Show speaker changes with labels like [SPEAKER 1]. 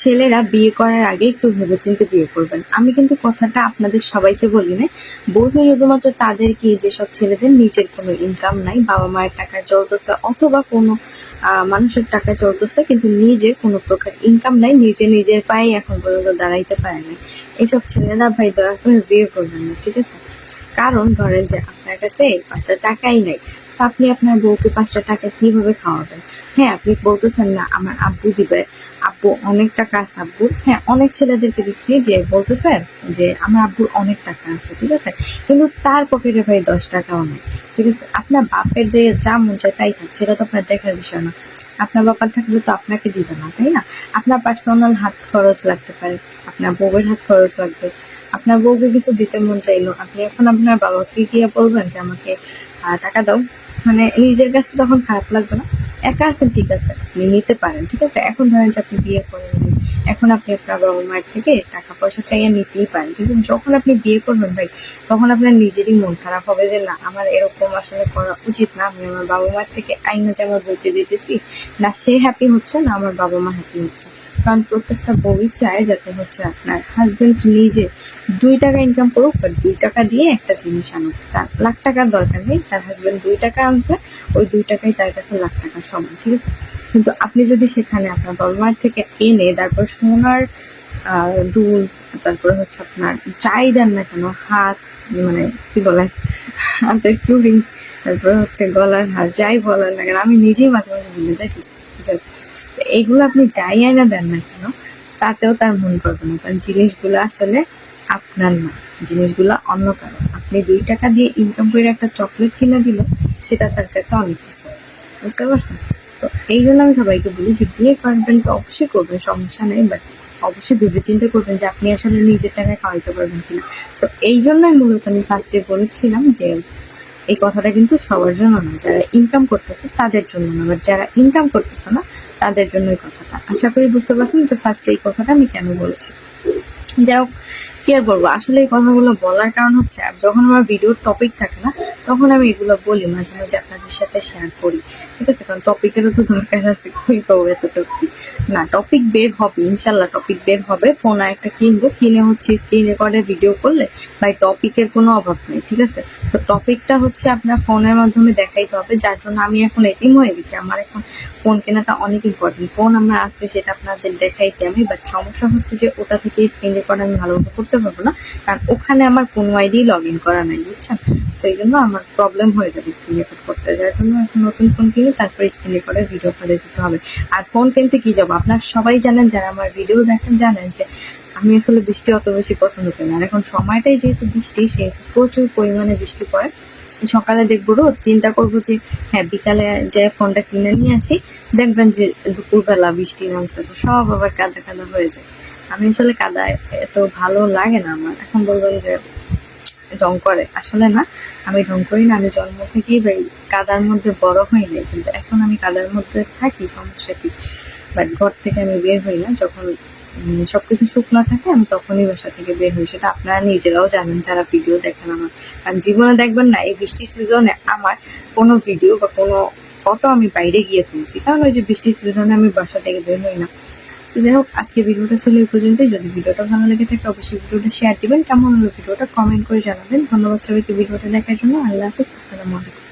[SPEAKER 1] ছেলেরা বিয়ে করার আগে একটু ভেবেচিন্তে বিয়ে করবেন। আমি কিন্তু কথাটা আপনাদের সবাইকে বলি না বলছি শুধুমাত্র তাদেরকে যেসব ছেলেদের নিজের কোনো ইনকাম নাই, বাবা মায়ের টাকায় চলতেছে অথবা কোনো মানুষের টাকায় চলতেছে কিন্তু নিজে কোনো প্রকার ইনকাম নাই, নিজে নিজের পায়ে এখন পর্যন্ত দাঁড়াইতে পারে না এইসব ছেলেরা ভাই দয়া করে বিয়ে করবেন না, ঠিক আছে? কারণ ধরেন যে আপনার কাছে পাঁচটা টাকাই নাই আপনি আপনার বউকে পাঁচটা টাকা কীভাবে খাওয়াবেন? হ্যাঁ আপনি বলতেছেন না, আমার আব্বু দিবে আব্বু অনেক টাকা আছে আব্বুর হ্যাঁ অনেক ছেলেদেরকে দেখছি যে বলতেছে যে, আমার আব্বুর অনেক টাকা আছে, ঠিক আছে? কিন্তু তার পকেটে ভাই দশ টাকাও নেই, ঠিক আছে? আপনার বাপের যে যা মন চায় তাই থাক, সেটা তো আপনার দেখার বিষয় না। আপনার বাবার থাকলে তো আপনাকে দিবে না, তাই না? আপনার পার্সোনাল হাত খরচ লাগতে পারে, আপনার বউয়ের হাত খরচ লাগবে। আপনার বউকে কিছু দিতে মন চাইলো, আপনি এখন আপনার বাবাকে গিয়ে বলবেন যে, আমাকে টাকা দাও। মানে নিজের কাছে তখন খারাপ লাগবে না। একা আছেন, ঠিক আছে। আপনি নিতে পারেন, ঠিক আছে? এখন ধরেন যে আপনি বিয়ে করেন, এখন আপনি আপনার বাবা মায়ের থেকে টাকা পয়সা চাইয়ে নিতেই পারেন। কিন্তু যখন আপনি বিয়ে করবেন ভাই, তখন আপনার নিজেরই মন খারাপ হবে যে, না, আমার এরকম আসলে করা উচিত না। আমি আমার বাবা মায়ের থেকে আইনা আমার বইতে দিতেছি। না, সে হ্যাপি হচ্ছে, না, আমার বাবা মা হ্যাপি হচ্ছে। কারণ প্রত্যেকটা বই চায় যাতে হচ্ছে আপনার হাজবেন্ড নিজে দুই টাকা ইনকাম করুক বা দুই টাকা দিয়ে একটা জিনিস আনুক। তার লাখ টাকার দরকার নেই, তার হাজবেন্ড দুই টাকা আনবে ওই দুই টাকাই তার কাছে লাখ টাকা সমান, ঠিক আছে? কিন্তু আপনি যদি সেখানে আপনার বাবা মায়ের থেকে এনে, তারপর সোনার দুধ তারপরে হচ্ছে আপনার যাই দেন না কেন, হাত মানে কি বলে, হাতের চুড়ি তারপরে হচ্ছে গলার হার, যাই বলেন না কেন, আমি নিজেই মাঝে মাঝে ভুলে যাই তো এইগুলো আপনি যাই আয়না দেন না কেন, তাতেও তার মন করবে না। কারণ জিনিসগুলো আসলে আপনার না, জিনিসগুলো অন্য কারও। আপনি দুই টাকা দিয়ে ইনকাম করে একটা চকলেট কিনে দিল, সেটা তার কাছে অনেক কিছু। বুঝতে পারছেন? তো এই জন্য আমি সবাইকে বলি যে বিয়ে করবেন তো অবশ্যই করবেন, সমস্যা নেই বাট অবশ্যই ভেবে চিন্তে করবেন যে আপনি আসলে নিজের টাকায় খাওয়াইতে পারবেন কিনা। তো এই জন্যই মূলত আমি ফার্স্টে বলেছিলাম যে এই কথাটা কিন্তু সবার জন্য না, যারা ইনকাম করতেছে তাদের জন্য না বাট যারা ইনকাম করতেছে না, তাদের জন্য এই কথাটা। আশা করি বুঝতে পারছেন যে ফার্স্টে এই কথাটা আমি কেন বলেছি। যাই হোক, কি আর বলব? আসলে এই কথাগুলো বলার কারণ হচ্ছে যখন আমার ভিডিওর টপিক থাকে না তখন আমি এগুলো বলি, মাঝে মাঝে আপনাদের সাথে শেয়ার করি। ঠিক আছে? কারণ টপিকেরও তো দরকার আছে, কই পাবো এত টপিক না টপিক বের হবে ইনশাল্লাহ টপিক বের হবে। ফোন আর একটা কিনবো। কিনে হচ্ছে স্ক্রিন রেকর্ডে ভিডিও করলে ভাই টপিকের কোনো অভাব নেই, ঠিক আছে? তো টপিকটা হচ্ছে আপনার ফোনের মাধ্যমে দেখাইতে হবে, যার জন্য আমি এখন এটিম হয়ে গেছি। আমার এখন ফোন কেনাটা অনেক ইম্পর্টেন্ট ফোন আমার আছে, সেটা আপনাদের দেখাইতে আমি বাট সমস্যা হচ্ছে যে ওটা থেকে স্ক্রিন রেকর্ড আমি ভালোভাবে করতে পারব না, কারণ ওখানে আমার কোনো আইডি লগ ইন করা নাই, বুঝছেন? সেই জন্য আমার প্রবলেম হয়ে যাবে স্ক্রিন রেকর্ড করতে। যার জন্য এখন নতুন ফোন কিনে তারপরে স্ক্রিন রেকর্ডের ভিডিও করে দিতে হবে। আর ফোন কিনতে কি যাব? আপনার সবাই জানেন, যারা আমার ভিডিও দেখেন, জানেন যে আমি আসলে বৃষ্টি অত বেশি পছন্দ করি না। আর এখন সময়টাই যেহেতু বৃষ্টি, সেহেতু প্রচুর পরিমাণে বৃষ্টি পড়ে। সকালে দেখব রোদ, চিন্তা করব যে হ্যাঁ বিকালে যে ফোনটা কিনে নিয়ে আসি, দেখবেন যে দুপুরবেলা বৃষ্টি নামতেছে সব আবার কাদা কাদা হয়ে যায়। আমি আসলে কাদা এত ভালো লাগে না আমার। এখন বলবেন যে রং করে। আসলে না আমি রং করি না আমি জন্ম থেকেই কাদার মধ্যে বড় হই নাই কিন্তু এখন আমি কাদার মধ্যে থাকি সমস্যা কি বাট ঘর থেকে আমি বের হই না যখন উম, সবকিছু শুকনো থাকে আমি তখনই বাসা থেকে বের হই। সেটা আপনারা নিজেরাও জানেন যারা ভিডিও দেখেন আমার। কারণ জীবনে দেখবেন না এই বৃষ্টির সিজনে আমার কোনো ভিডিও বা কোনো ফটো আমি বাইরে গিয়ে তুলছি। কারণ ওই যে বৃষ্টির সিজনে আমি বাসা থেকে বের হই না। তো যাই হোক আজকে ভিডিওটা ছিল এই পর্যন্তই। যদি ভিডিওটা ভালো লেগে থাকে, অবশ্যই ভিডিওটা শেয়ার দিবেন। কেমন হলো ভিডিওটা কমেন্ট করে জানাবেন। ধন্যবাদ সবাইকে ভিডিওটা দেখার জন্য। আল্লাহ হাফিজ, আসসালামু আলাইকুম।